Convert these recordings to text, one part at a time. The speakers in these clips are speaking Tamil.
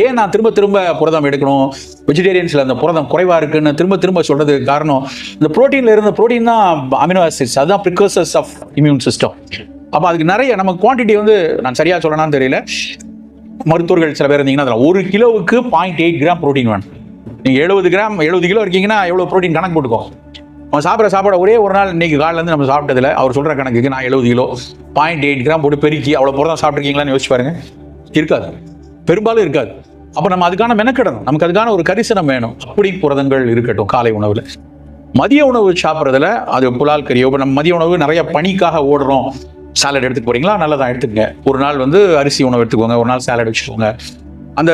ஏன் நான் திரும்ப திரும்ப புரதம் எடுக்கணும்? வெஜிடேரியன்ஸில் அந்த புரதம் குறைவாக இருக்குன்னு திரும்ப திரும்ப சொல்கிறதுக்கு காரணம் இந்த புரோட்டீனில் இருந்த ப்ரோட்டீன் தான் அமினோ ஆசிட்ஸ் அதுதான் ப்ரிகர்சர்ஸ் ஆஃப் இம்யூன் சிஸ்டம் அப்போ அதுக்கு நிறைய நம்ம குவான்டிட்டி வந்து நான் சரியாக சொல்லணும்னு தெரியல. மருத்துவர்கள் சில பேர் இருந்தீங்கன்னா அதில் ஒரு கிலோவுக்கு பாயிண்ட் எயிட் கிராம் புரோட்டீன் வேணும். நீங்கள் எழுபது கிராம் எழுபது கிலோ இருக்கீங்கன்னா எவ்வளோ ப்ரோட்டீன் கணக்கு போட்டுக்கோ. அவன் சாப்பிட்ற சாப்பாடு ஒரே ஒரு நாள் இன்றைக்கி காலிலேருந்து நம்ம சாப்பிட்டதில்ல. அவர் சொல்கிற கணக்குக்கு நான் எழுபது கிலோ பாயிண்ட் எயிட் கிராம் போட்டு பெருக்கி அவ்வளோ புரதம் சாப்பிட்ருக்கீங்களான்னு யோசிச்சு பாருங்கள் இருக்காது. பெரும்பாலும் இருக்காது. அப்போ நம்ம அதுக்கான மெனக்கிடணும். நமக்கு அதுக்கான ஒரு கரிசனம் வேணும். அப்படி புரதங்கள் இருக்கட்டும் காலை உணவில். மதிய உணவு சாப்பிட்றதுல அது புலால் கறியோ இப்போ நம்ம மதிய உணவு நிறைய பனிக்காக ஓடுறோம். சாலட் எடுத்துக்க போறீங்களா? நல்லதான் எடுத்துக்கங்க. ஒரு நாள் வந்து அரிசி உணவு எடுத்துக்கோங்க. ஒரு நாள் சாலட் வச்சுக்கோங்க. அந்த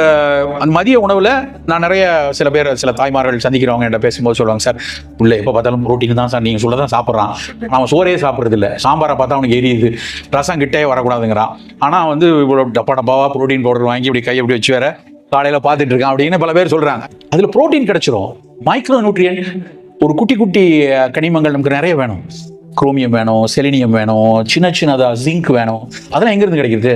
அந்த மதிய உணவில் நான் நிறைய சில பேர் சில தாய்மார்கள் சந்திக்கிறவங்க என்கிட்ட பேசும்போது சொல்லுவாங்க சார் உள்ள எப்போ பார்த்தாலும் ப்ரோட்டீன் தான் சார். நீங்கள் சொல்ல தான் சாப்பிட்றான். அவன் சோறே சாப்பிட்றது இல்லை சாம்பாரை பார்த்தா அவனுக்கு எரியுது. ரசம் கிட்டே வரக்கூடாதுங்கிறான். ஆனால் வந்து இவ்வளோ டப்பா டப்பாவாக ப்ரோட்டீன் பவுடர் வாங்கி இப்படி கையை இப்படி வச்சு வேற காலையில் பார்த்துட்டு இருக்கான் அப்படின்னு பல பேர் சொல்கிறாங்க அதில் புரோட்டீன் கிடைச்சிரும். மைக்ரோ நியூட்ரியன் ஒரு குட்டி குட்டி கனிமங்கள் நமக்கு நிறைய வேணும். குரோமியம் வேணும் செலினியம் வேணும் சின்ன சின்னதாக ஜிங்க் வேணும். அதெல்லாம் எங்கேருந்து கிடைக்கிறது?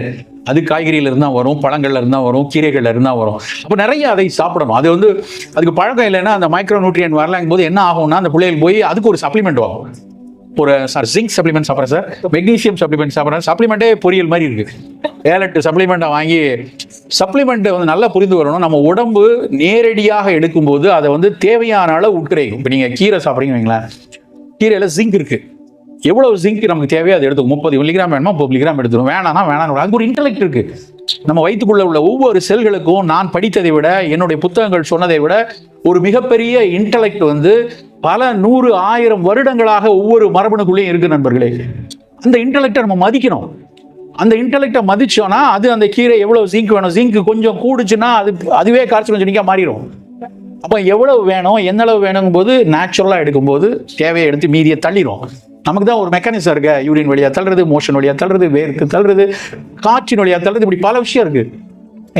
அது காய்கறியில இருந்தா வரும் பழங்கள்ல இருந்தா வரும் கீரைகள்ல இருந்தா வரும். அப்போ நிறைய அதை சாப்பிடணும். அது வந்து அதுக்கு பழக்கம் இல்லைன்னா அந்த மைக்ரோ நியூட்ரியன் வரலாங்கும் போது என்ன ஆகும்னா அந்த பிள்ளைகள் போய் அதுக்கு ஒரு சப்ளிமெண்ட் ஆகும் ஒரு சார் ஜிங்க் சப்ளிமெண்ட் சாப்பிட்றேன் சார். மெக்னீசியம் சப்ளிமெண்ட் சாப்பிட்றேன். சப்ளிமெண்ட்டே பொரியல் மாதிரி இருக்கு. ஏழு எட்டு சப்ளிமெண்ட்டை வாங்கி சப்ளிமெண்ட்டை வந்து நல்லா புரிந்து வரணும். நம்ம உடம்பு நேரடியாக எடுக்கும்போது அதை வந்து தேவையான அளவு உட்கிரைக்கும் இப்போ நீங்கள் கீரை சாப்பிட்றீங்க வைங்களேன். கீரையில் ஜிங்க் இருக்குது எவ்வளவு ஜிங்க் நமக்கு தேவையோ அதை எடுத்துக்கும் முப்பது மில்லிகிராம் வேணுமா? முப்பது மில்லிகிராம் எடுத்துரும் வேணாம்னா வேணாம் அதுக்கு ஒரு இன்டலெக்ட் இருக்கு. நம்ம வயிற்றுக்குள்ள உள்ள ஒவ்வொரு செல்களுக்கும் நான் படித்ததை விட என்னுடைய புத்தகங்கள் சொன்னதை விட ஒரு மிகப்பெரிய இன்டெலெக்ட் வந்து பல நூறு ஆயிரம் வருடங்களாக ஒவ்வொரு மரபணுக்குள்ளேயும் இருக்கு நண்பர்களே. அந்த இன்டலெக்டை நம்ம மதிக்கணும். அந்த இன்டலெக்டை மதிச்சோன்னா அது அந்த கீரை எவ்வளவு ஜிங்க் வேணும்? ஜிங்க் கொஞ்சம் கூடுச்சுன்னா அது அதுவே கார்சினோஜெனிக்கா மாறிடும் அப்போ எவ்வளவு வேணும்? எந்த அளவு வேணுங்கும் போது நேச்சுரலாக எடுக்கும்போது தேவையை எடுத்து மீதியை தள்ளிடும் நமக்கு தான் ஒரு மெக்கானிசம் இருக்கு. யூரின் வழியாக தள்ளுறது மோஷன் வழியாக தள்ளுறது வேர்த்து தள்ளுறது காற்றின் வழியாக தள்ளுறது இப்படி பல விஷயம் இருக்கு.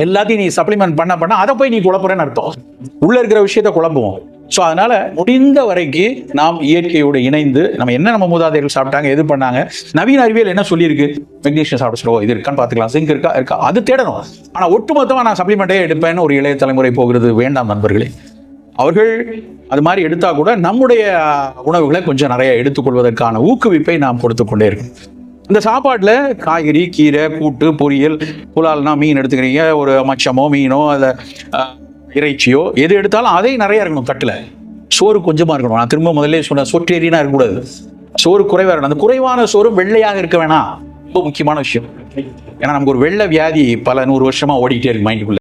எல்லாத்தையும் நீ சப்ளிமெண்ட் பண்ண பண்ண அதை போய் நீ குழப்புறேன்னு அர்த்தம். உள்ள இருக்கிற விஷயத்த குழம்புவோம். ஸோ அதனால முடிந்த வரைக்கும் நாம் இயற்கையோடு இணைந்து நம்ம என்ன நம்ம மூதாதையர்கள் சாப்பிட்டாங்க எது பண்ணாங்க நவீன அறிவியல் என்ன சொல்லியிருக்கு? மெக்னீஷியம் சாப்பிட சொல்லுவோம். இது இருக்கான்னு பார்த்துக்கலாம். சிங்க் இருக்கா? இருக்கா? அது தேடணும். ஆனால் ஒட்டுமொத்தமாக நான் சப்ளிமெண்ட்டே எடுப்பேன்னு ஒரு இளைய தலைமுறை போகிறது வேண்டாம் நண்பர்களே. அவர்கள் அது மாதிரி எடுத்தால் கூட நம்முடைய உணவுகளை கொஞ்சம் நிறைய எடுத்துக்கொள்வதற்கான ஊக்குவிப்பை நாம் கொடுத்து கொண்டே இருக்கோம். இந்த சாப்பாட்டில் காய்கறி கீரை கூட்டு பொரியல் புலால்னா மீன் எடுத்துக்கிறீங்க. ஒரு மச்சமோ மீனோ அதை இறைச்சியோ எது எடுத்தாலும் அதே நிறையா இருக்கணும் தட்டில். சோறு கொஞ்சமாக இருக்கணும். நான் திரும்ப முதல்ல சொன்ன சொற்றேரினா இருக்கக்கூடாது. சோறு குறைவாக இருக்கணும். அந்த குறைவான சோறு வெள்ளையாக இருக்க வேணாம். ரொம்ப முக்கியமான விஷயம். ஏன்னா நமக்கு ஒரு வெள்ளை வியாதி பல நூறு வருஷமாக ஓடிக்கிட்டே இருக்கு மைண்டுக்குள்ளே